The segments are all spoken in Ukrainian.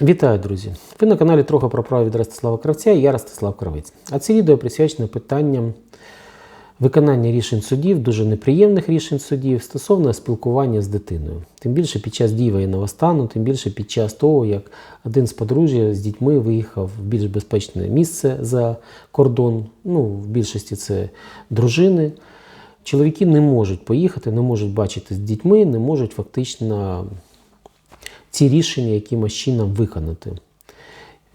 Вітаю, друзі! Ви на каналі трохи про право від Ростислава Кравця я Ростислав Кравець. А це відео присвячено питанням виконання рішень судів, дуже неприємних рішень судів стосовно спілкування з дитиною. Тим більше під час дії воєнного стану, тим більше під час того, як один з подружжя з дітьми виїхав в більш безпечне місце за кордон. Ну, в більшості це дружини. Чоловіки не можуть поїхати, не можуть бачити з дітьми, не можуть фактично ці рішення якимось чином виконати.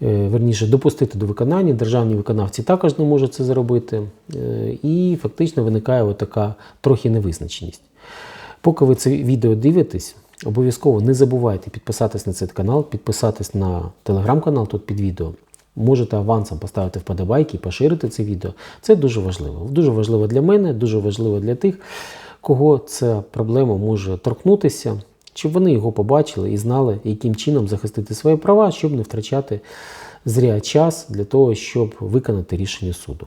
Е, Верніше, допустити до виконання. Державні виконавці також не можуть це зробити. Е, І фактично виникає така трохи невизначеність. Поки ви це відео дивитесь, обов'язково не забувайте підписатись на цей канал, підписатись на телеграм-канал тут під відео. Можете авансом поставити вподобайки поширити це відео. Це дуже важливо. Дуже важливо для мене, дуже важливо для тих, кого ця проблема може торкнутися, щоб вони його побачили і знали, яким чином захистити свої права, щоб не втрачати зря час для того, щоб виконати рішення суду.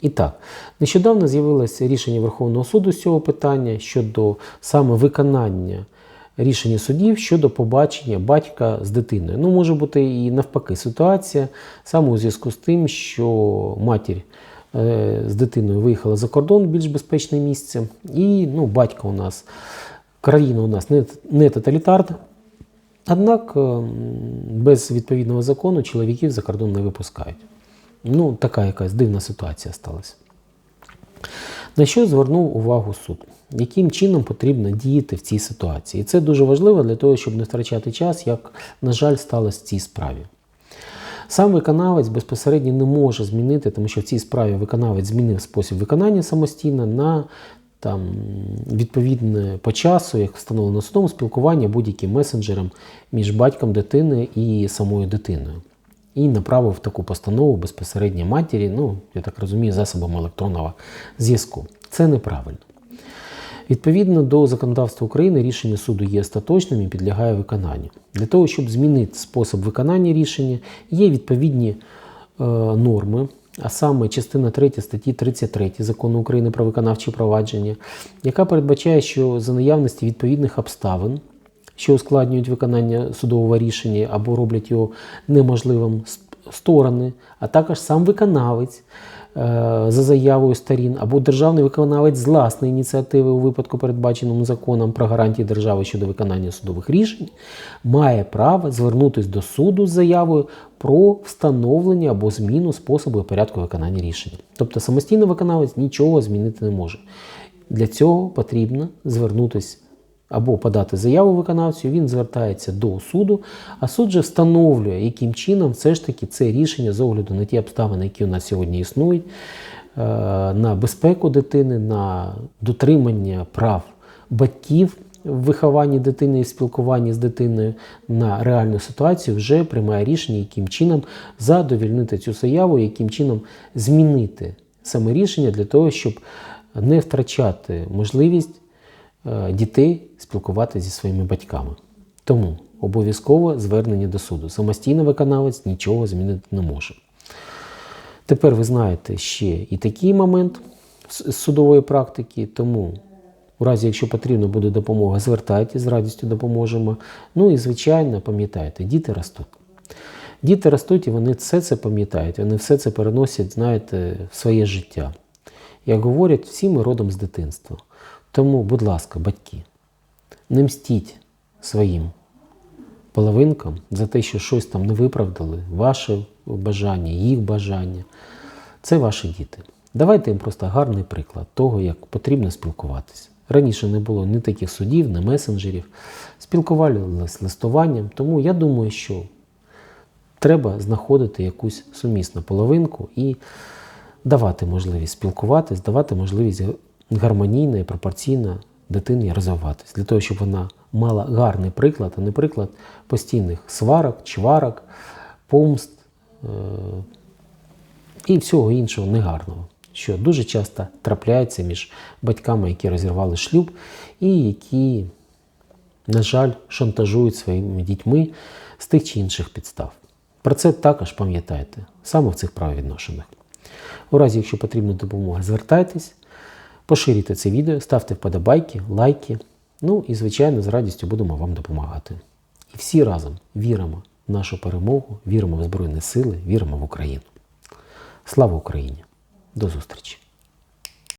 І так, нещодавно з'явилося рішення Верховного суду з цього питання щодо саме виконання рішення судів щодо побачення батька з дитиною. Ну, може бути і навпаки ситуація, саме у зв'язку з тим, що матір е, з дитиною виїхала за кордон в більш безпечне місце, і ну, батько у нас, країна у нас не, тоталітарна. Однак е, без відповідного закону чоловіків за кордон не випускають. Ну, така якась дивна ситуація сталася. На що звернув увагу суд? Яким чином потрібно діяти в цій ситуації? І це дуже важливо для того, щоб не втрачати час, як, на жаль, сталося в цій справі. Сам виконавець безпосередньо не може змінити, тому що в цій справі виконавець змінив спосіб виконання самостійно на там, відповідне по часу, як встановлено судом, спілкування будь-яким месенджером між батьком дитини і самою дитиною. І направив таку постанову безпосередньо матері, ну, я так розумію, засобами електронного зв'язку. Це неправильно. Відповідно до законодавства України, рішення суду є остаточним і підлягає виконанню. Для того, щоб змінити спосіб виконання рішення, є відповідні е, норми, а саме частина 3 статті 33 закону України про виконавчі провадження, яка передбачає, що за наявності відповідних обставин, що ускладнюють виконання судового рішення або роблять його неможливим сторони, а також сам виконавець за заявою сторін або державний виконавець з власної ініціативи у випадку, передбаченому законом про гарантії держави щодо виконання судових рішень, має право звернутися до суду з заявою про встановлення або зміну способу і порядку виконання рішення. Тобто самостійно виконавець нічого змінити не може. Для цього потрібно звернутися або подати заяву виконавцю, він звертається до суду, а суд же встановлює, яким чином все ж таки це рішення з огляду на ті обставини, які у нас сьогодні існують, е, на безпеку дитини, на дотримання прав батьків в вихованні дитини і спілкуванні з дитиною на реальну ситуацію, вже приймає рішення, яким чином задовільнити цю заяву, яким чином змінити саме рішення для того, щоб не втрачати можливість дітей спілкуватися зі своїми батьками. Тому обов'язково звернення до суду. Самостійно виконавець нічого змінити не може. Тепер ви знаєте ще і такий момент з судової практики, тому у разі, якщо потрібна буде допомога, звертайтесь, з радістю допоможемо. Ну і, звичайно, пам'ятайте, діти ростуть. Діти ростуть і вони все це пам'ятають, вони все це переносять, знаєте, в своє життя. Як говорять, всі ми родом з дитинства. Тому, будь ласка, батьки, не мстіть своїм половинкам за те, що щось там не виправдали, ваше бажання, їх бажання. Це ваші діти. Давайте їм просто гарний приклад того, як потрібно спілкуватися. Раніше не було ні таких судів, ні месенджерів. Спілкувалися листуванням, тому я думаю, що треба знаходити якусь сумісну половинку і давати можливість спілкуватись, давати можливість гармонійно і пропорційно дитині розвиватись, для того, щоб вона мала гарний приклад, а не приклад постійних сварок, чварок, помст е- і всього іншого негарного, що дуже часто трапляється між батьками, які розірвали шлюб, і які, на жаль, шантажують своїми дітьми з тих чи інших підстав. Про це також пам'ятайте саме в цих правовідношеннях. У разі, якщо потрібна допомога, звертайтесь, поширюйте це відео, ставте вподобайки, лайки. Ну і, звичайно, з радістю будемо вам допомагати. І всі разом віримо в нашу перемогу, віримо в Збройні Сили, віримо в Україну. Слава Україні! До зустрічі!